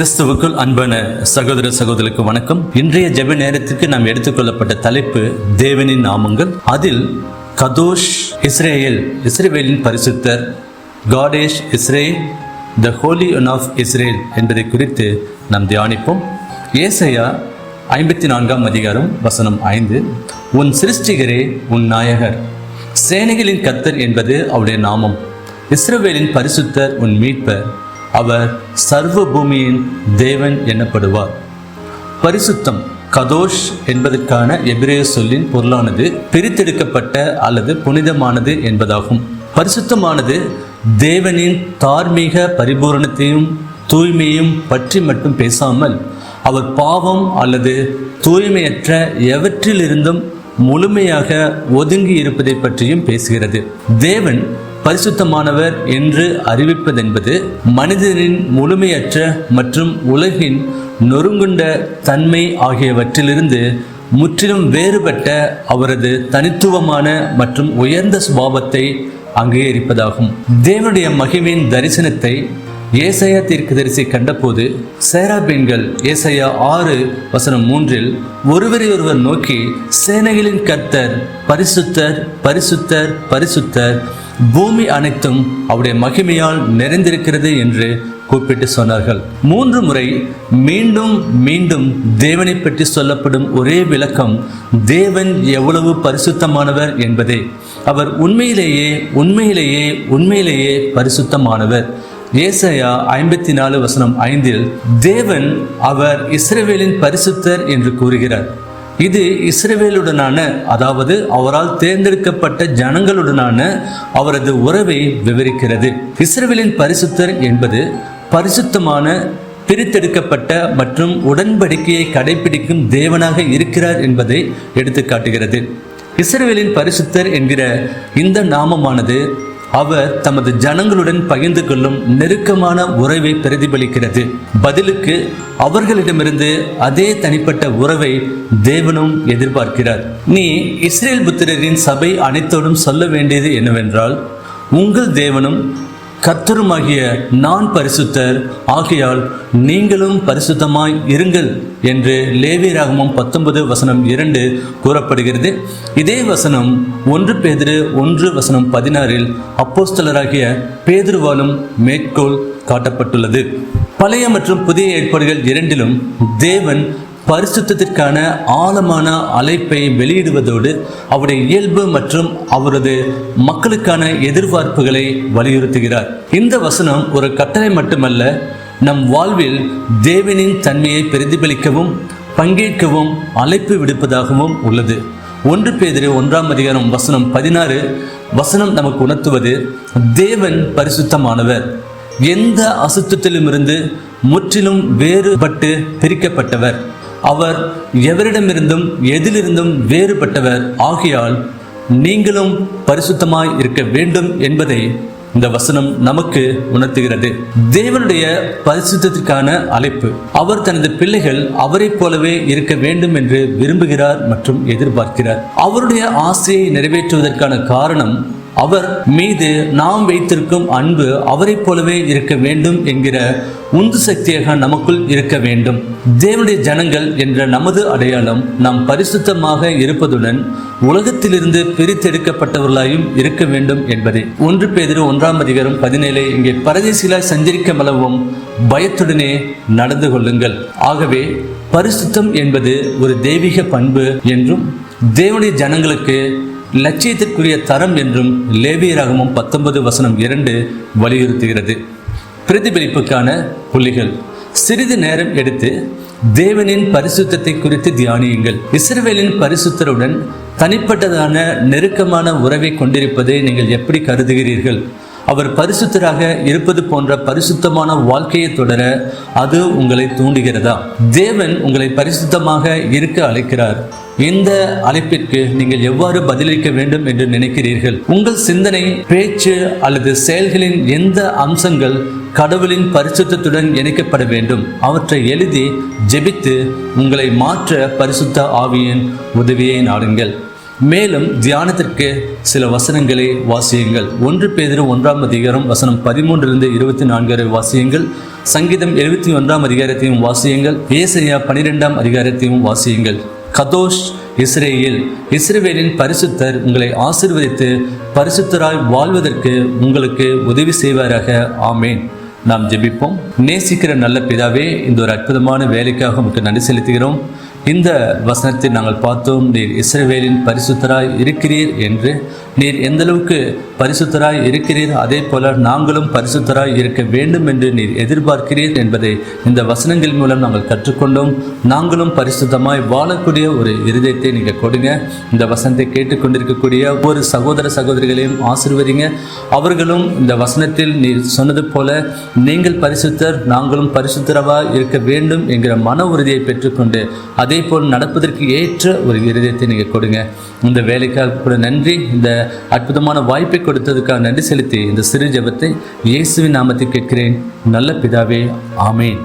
கிறிஸ்துவுக்குள் அன்பான சகோதர சகோதரிக்கு வணக்கம். இன்றைய ஜெப நேரத்திற்கு நாம் எடுத்துக்கொள்ளப்பட்ட தலைப்பு தேவனின் நாமங்கள். அதில் கதோஷ் இஸ்ரேல் இஸ்ரேவேலின் பரிசுத்தர் காடேஷ் Israel the holy one of Israel என்பதை குறித்து நாம் தியானிப்போம். ஏசையா ஐம்பத்தி நான்காம் அதிகாரம் வசனம் ஐந்து. உன் சிருஷ்டிகரே உன் நாயகர். சேனைகளின் கத்தர் என்பது அவருடைய நாமம். இஸ்ரவேலின் பரிசுத்தர் உன் மீட்பர். அவர் சர்வ பூமியின் தேவன் எனப்படுவார். பரிசுத்தம் கதோஷ் என்பதற்கான எபிரேய சொல்லின் பொருளானது பிரித்தெடுக்கப்பட்ட அல்லது புனிதமானது என்பதாகும். பரிசுத்தமானது தேவனின் தார்மீக பரிபூரணத்தையும் தூய்மையும் பற்றி மட்டும் பேசாமல் அவர் பாவம் அல்லது தூய்மையற்ற எவற்றிலிருந்தும் முழுமையாக ஒதுங்கி இருப்பதை பற்றியும் பேசுகிறது. தேவன் பரிசுத்தமானவர் என்று அறிவிப்பதென்பது மனிதனின் முழுமையற்ற மற்றும் உலகின் நொறுங்குண்ட தன்மை ஆகியவற்றிலிருந்து முற்றிலும் வேறுபட்ட அவரது தனித்துவமான மற்றும் உயர்ந்த சுபாவத்தை அங்கீகரிப்பதாகும். தேவனுடைய மகிமையின் தரிசனத்தை ஏசையா தீர்க்கதரிசி கண்டபோது சேரா பெண்கள் ஏசையா ஆறு வசனம் மூன்றில் ஒருவரை ஒருவர் நோக்கி சேனைகளின் கர்த்தர் பரிசுத்தர் பரிசுத்தர் பரிசுத்தர் பூமி அனைத்தும் அவருடைய மகிமையால் நிறைந்திருக்கிறது என்று கூப்பிட்டு சொன்னார்கள். மூன்று முறை மீண்டும் மீண்டும் தேவனை பற்றி சொல்லப்படும் ஒரே விளக்கம் தேவன் எவ்வளவு பரிசுத்தமானவர் என்பதே. அவர் உண்மையிலேயே உண்மையிலேயே உண்மையிலேயே பரிசுத்தமானவர். ஏசையா ஐம்பத்தி நாலு வசனம் ஐந்தில் தேவன் அவர் இஸ்ரேவேலின் பரிசுத்தர் என்று கூறுகிறார். இது இஸ்ரேவேலுடனான அதாவது அவரால் தேர்ந்தெடுக்கப்பட்ட ஜனங்களுடனான அவரது உறவை விவரிக்கிறது. இஸ்ரேவேலின் பரிசுத்தர் என்பது பரிசுத்தமான பிரித்தெடுக்கப்பட்ட மற்றும் உடன்படிக்கையை கடைபிடிக்கும் தேவனாக இருக்கிறார் என்பதை எடுத்துக்காட்டுகிறது. இஸ்ரேவேலின் பரிசுத்தர் என்கிற இந்த நாமமானது அவர் தமது ஜனங்களுடன் பகிர்ந்து கொள்ளும் நெருக்கமான உறவை பிரதிபலிக்கிறது. பதிலுக்கு அவர்களிடமிருந்து அதே தனிப்பட்ட உறவை தேவனும் எதிர்பார்க்கிறார். நீ இஸ்ரேல் புத்திரரின் சபை அனைத்தோடும் சொல்ல வேண்டியது என்னவென்றால் உங்கள் தேவனும் கத்தருமாகிய நான் பரிசுத்தர். ஆகையால் நீங்களும் பரிசுத்தமாய் இருங்கள் என்று லேவியராகமம் பத்தொன்பது வசனம் இரண்டு கூறப்படுகிறது. இதே வசனம் ஒன்று பேதிரு ஒன்று வசனம் பதினாறில் அப்போஸ்தலராகிய பேதுருவாலும் மேற்கோள் காட்டப்பட்டுள்ளது. பழைய மற்றும் புதிய ஏற்பாடுகள் இரண்டிலும் தேவன் பரிசுத்தத்திற்கான ஆழமான அழைப்பை வெளியிடுவதோடு அவருடைய இயல்பு மற்றும் அவரது மக்களுக்கான எதிர்பார்ப்புகளை வலியுறுத்துகிறார். இந்த வசனம் ஒரு கட்டளை மட்டுமல்ல நம் வாழ்வில் தேவனின் தன்மையை பிரதிபலிக்கவும் பங்கேற்கவும் அழைப்பு விடுப்பதாகவும் உள்ளது. ஒன்று பேதிரி ஒன்றாம் அதிகாரம் வசனம் பதினாறு வசனம் நமக்கு உணர்த்துவது தேவன் பரிசுத்தமானவர். எந்த அசுத்தத்திலுமிருந்து முற்றிலும் வேறுபட்டு பிரிக்கப்பட்டவர். அவர் எவரிடமிருந்தும் எதிலிருந்தும் வேறுபட்டவர். ஆகையால் நீங்களும் பரிசுத்தமாய் இருக்க வேண்டும் என்பதை இந்த வசனம் நமக்கு உணர்த்துகிறது. தேவனுடைய பரிசுத்தத்திற்கான அழைப்பு. அவர் தனது பிள்ளைகள் அவரைப் போலவே இருக்க வேண்டும் என்று விரும்புகிறார் மற்றும் எதிர்பார்க்கிறார். அவருடைய ஆசையை நிறைவேற்றுவதற்கான காரணம் அவர் மீது நாம் வைத்திருக்கும் அன்பு அவரைப் போலவே இருக்க வேண்டும் என்கிற உந்து சக்தியாக நமக்குள் இருக்க வேண்டும். தேவனுடைய ஜனங்கள் என்ற நமது அடையாளம் நாம் பரிசுத்தமாக இருப்பதுடன் உலகத்திலிருந்து பிரித்தெடுக்கப்பட்டவர்களாயும் இருக்க வேண்டும் என்பதே. ஒன்று பேதிரு ஒன்றாம் அதிகாரம் பதினேழு இங்கே பரதேசிலாய் சஞ்சரிக்க மலவும் பயத்துடனே நடந்து கொள்ளுங்கள். ஆகவே பரிசுத்தம் என்பது ஒரு தெய்வீக பண்பு என்றும் தேவனுடைய ஜனங்களுக்கு லட்சியத்திற்குரிய தரம் என்றும் லேவியராகமும் பத்தொன்பது வசனம் இரண்டு வலியுறுத்துகிறது. பிரதிபலிப்புக்கான புள்ளிகள். சிறிது நேரம் எடுத்து தேவனின் பரிசுத்தத்தை குறித்து தியானியுங்கள். இஸ்ரவேலின் பரிசுத்தருடன் தனிப்பட்டதான நெருக்கமான உறவை கொண்டிருப்பதை நீங்கள் எப்படி கருதுகிறீர்கள்? அவர் பரிசுத்தராக இருப்பது போன்ற பரிசுத்தமான வாழ்க்கையை தொடர அது உங்களை தூண்டுகிறதா? தேவன் உங்களை பரிசுத்தமாக இருக்க அழைக்கிறார். இந்த அழைப்பிற்கு நீங்கள் எவ்வாறு பதிலளிக்க வேண்டும் என்று நினைக்கிறீர்கள்? உங்கள் சிந்தனை பேச்சு அல்லது செயல்களின் எந்த அம்சங்கள் கடவுளின் பரிசுத்தத்துடன் இணைக்கப்பட வேண்டும்? அவற்றை எழுதி ஜெபித்து உங்களை மாற்ற பரிசுத்த ஆவியின் உதவியை நாடுங்கள். மேலும் தியானத்திற்கு சில வசனங்களை வாசியுங்கள். ஒன்று பேதிரு ஒன்றாம் அதிகாரம் வசனம் பதிமூன்றிலிருந்து இருபத்தி நான்கு வரை வாசியுங்கள். சங்கீதம் எழுபத்தி ஒன்றாம் அதிகாரத்தையும் வாசியுங்கள். ஏசையா பனிரெண்டாம் அதிகாரத்தையும் வாசியுங்கள். கதோஷ் இஸ்ரேல் இஸ்ரேவேலின் பரிசுத்தர் உங்களை ஆசிர்வதித்து பரிசுத்தராய் வாழ்வதற்கு உங்களுக்கு உதவி செய்வாராக. ஆமேன். நாம் ஜெபிப்போம். நேசிக்கிற நல்ல பிதாவே இந்த ஒரு அற்புதமான வேலைக்காக உங்களுக்கு நன்றி செலுத்துகிறோம். இந்த வசனத்தை நாங்கள் பார்த்தோம். நீர் இஸ்ரவேலின் பரிசுத்தராய் இருக்கிறீர் என்று. நீர் எந்த அளவுக்கு பரிசுத்தராய் இருக்கிறீர் அதே போல நாங்களும் பரிசுத்தராய் இருக்க வேண்டும் என்று நீர் எதிர்பார்க்கிறீர் என்பதை இந்த வசனங்கள் மூலம் நாங்கள் கற்றுக்கொண்டோம். நாங்களும் பரிசுத்தமாய் வாழக்கூடிய ஒரு இருதயத்தை நீங்கள் கொடுங்க. இந்த வசனத்தை கேட்டுக்கொண்டிருக்கக்கூடிய ஒவ்வொரு சகோதர சகோதரிகளையும் ஆசிர்வதிங்க. அவர்களும் இந்த வசனத்தில் நீர் சொன்னது போல நீங்கள் பரிசுத்தர் நாங்களும் பரிசுத்தரவாய் இருக்க வேண்டும் என்கிற மன உறுதியை பெற்றுக்கொண்டு அதே போல் நடப்பதற்கு ஏற்ற ஒரு இருதயத்தை நீங்கள் கொடுங்க. இந்த வேலைக்காக கூட நன்றி. இந்த அற்புதமான வாய்ப்பை கொடுத்ததுக்காக நன்றி செலுத்தி இந்த சிறு ஜபத்தை இயேசுவின் நாமத்தை கேட்கிறேன். நல்ல பிதாவே ஆமேன்.